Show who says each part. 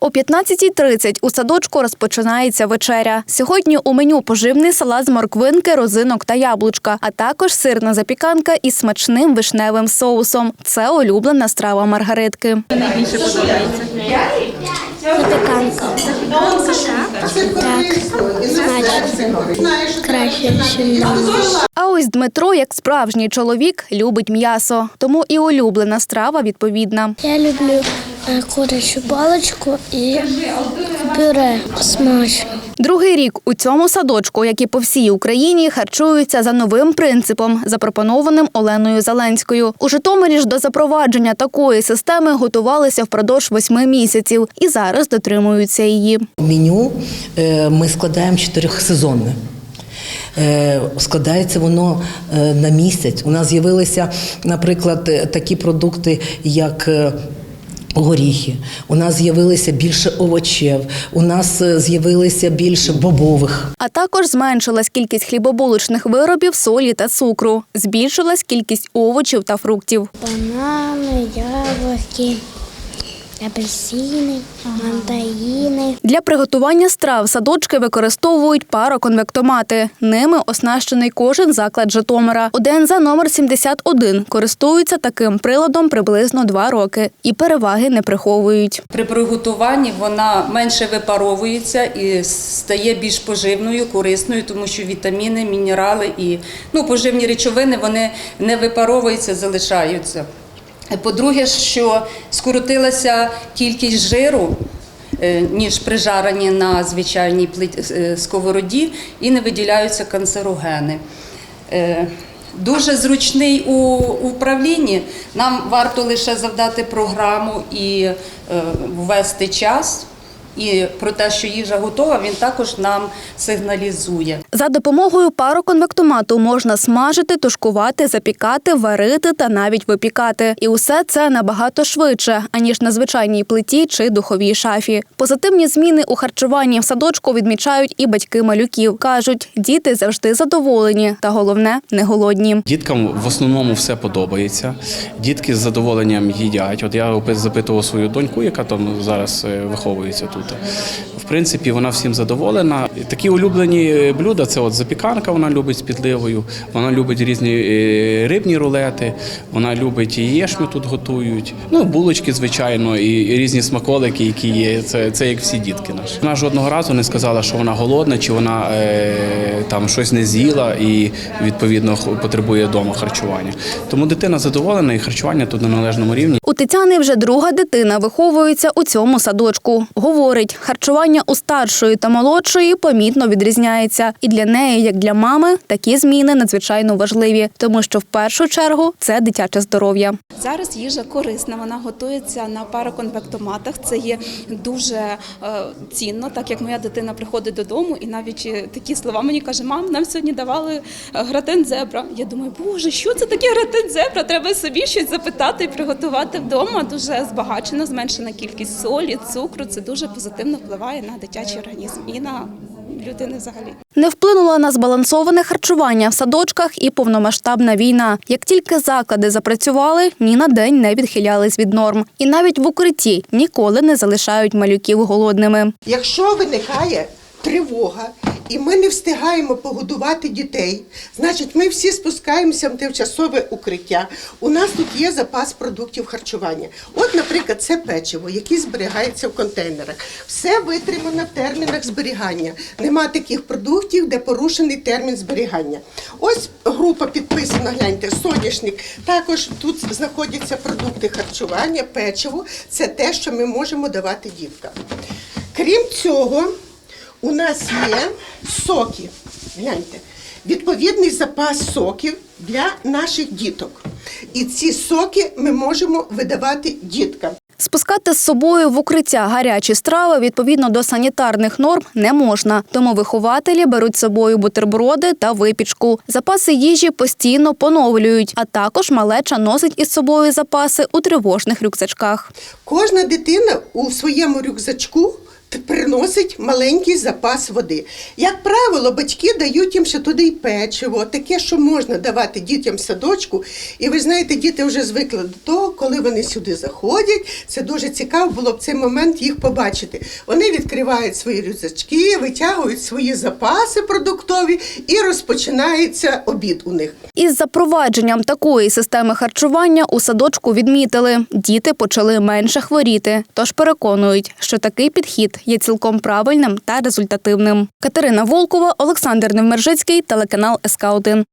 Speaker 1: О 15.30 у садочку розпочинається вечеря. Сьогодні у меню поживний салат з морквинки, розинок та яблучка, а також сирна запіканка із смачним вишневим соусом. Це улюблена страва Маргаритки.
Speaker 2: Запіканка. Так. Краще, ніж.
Speaker 1: А ось Дмитро, як справжній чоловік, любить м'ясо, тому і улюблена страва відповідна.
Speaker 2: Я люблю курячу паличку і пюре. Смачно.
Speaker 1: Другий рік у цьому садочку, як і по всій Україні, харчуються за новим принципом, запропонованим Оленою Зеленською. У Житомирі ж до запровадження такої системи готувалися впродовж восьми місяців і зараз дотримуються її.
Speaker 3: Меню е, ми складаємо чотирьохсезонне. Е, Складається воно е, на місяць. У нас з'явилися, наприклад, такі продукти, як горіхи. У нас з'явилося більше овочів. У нас е, з'явилося більше бобових.
Speaker 1: А також зменшилась кількість хлібобулочних виробів, солі та цукру. Збільшилась кількість овочів та фруктів.
Speaker 2: Банани, яблуки, апельсини, мандарини.
Speaker 1: Для приготування страв садочки використовують пароконвектомати. Ними оснащений кожен заклад Житомира. УДНЗ номер 71 користуються таким приладом приблизно два роки і переваги не приховують.
Speaker 4: При приготуванні вона менше випаровується і стає більш поживною, корисною, тому що вітаміни, мінерали і ну, поживні речовини вони не випаровуються, залишаються. По-друге, що скоротилася кількість жиру. е, Ніж при жаренні на звичайній е, сковороді і не виділяються канцерогени. Е, Дуже зручний у управлінні. Нам варто лише завдати програму і ввести час. І про те, що їжа готова, він також нам сигналізує.
Speaker 1: За допомогою пароконвектомату можна смажити, тушкувати, запікати, варити та навіть випікати. І усе це набагато швидше, аніж на звичайній плиті чи духовій шафі. Позитивні зміни у харчуванні в садочку відмічають і батьки малюків. кажуть, діти завжди задоволені, та головне не голодні.
Speaker 5: Діткам в основному все подобається. Дітки з задоволенням їдять. От я опис- запитував свою доньку, яка там зараз е, виховується тут. В принципі, вона всім задоволена. Такі улюблені блюда це от запіканка, вона любить з підливою, вона любить різні е, рибні рулети, вона любить і єшмю тут готують. Ну, булочки, звичайно, і різні смаколики, які є. Це, це як всі дітки наші. Вона жодного разу не сказала, що вона голодна, чи вона е, там щось не з'їла і відповідно потребує вдома харчування. Тому дитина задоволена і харчування тут на належному рівні.
Speaker 1: У Тетяни вже друга дитина виховується у цьому садочку. Говорить, харчування у старшої та молодшої помітно відрізняється. І для неї, як для мами, такі зміни надзвичайно важливі, тому що в першу чергу це дитяче здоров'я.
Speaker 6: Зараз їжа корисна, вона готується на пароконвектоматах. Це є дуже е, цінно, так як моя дитина приходить додому, і навіть е, такі слова мені каже: мам, нам сьогодні давали е, гратен зебра. Я думаю, боже, що це таке гратен зебра? Треба собі щось запитати і приготувати вдома. Дуже збагачена, зменшена кількість солі, цукру. Це дуже позитивно впливає на дитячий організм і на людини взагалі.
Speaker 1: Не вплинула на збалансоване харчування в садочках і повномасштабна війна. Як тільки заклади запрацювали, ні на день не відхилялись від норм. І навіть в укритті ніколи не залишають малюків голодними.
Speaker 7: Якщо виникає тривога, і ми не встигаємо погодувати дітей, значить ми всі спускаємося в тимчасове укриття. У нас тут є запас продуктів харчування. От, наприклад, це печиво, яке зберігається в контейнерах. Все витримано в термінах зберігання. Нема таких продуктів, де порушений термін зберігання. Ось група підписана, гляньте, соняшник. Також тут знаходяться продукти харчування, печиво. Це те, що ми можемо давати діткам. Крім цього, у нас є соки. Гляньте, відповідний запас соків для наших діток. І ці соки ми можемо видавати діткам.
Speaker 1: Спускати з собою в укриття гарячі страви відповідно до санітарних норм не можна. Тому вихователі беруть з собою бутерброди та випічку. Запаси їжі постійно поновлюють, а також малеча носить із собою запаси у тривожних рюкзачках.
Speaker 7: Кожна дитина у своєму рюкзачку приносить маленький запас води. Як правило, батьки дають їм ще туди й печиво, таке, що можна давати дітям в садочку. І ви знаєте, діти вже звикли до того, коли вони сюди заходять. Це дуже цікаво було б цей момент їх побачити. Вони відкривають свої рюкзачки, витягують свої запаси продуктові і розпочинається обід у них.
Speaker 1: Із запровадженням такої системи харчування у садочку відмітили, діти почали менше хворіти. Тож переконують, що такий є цілком правильним та результативним. Катерина Волкова, Олександр Невмержицький, телеканал СК 1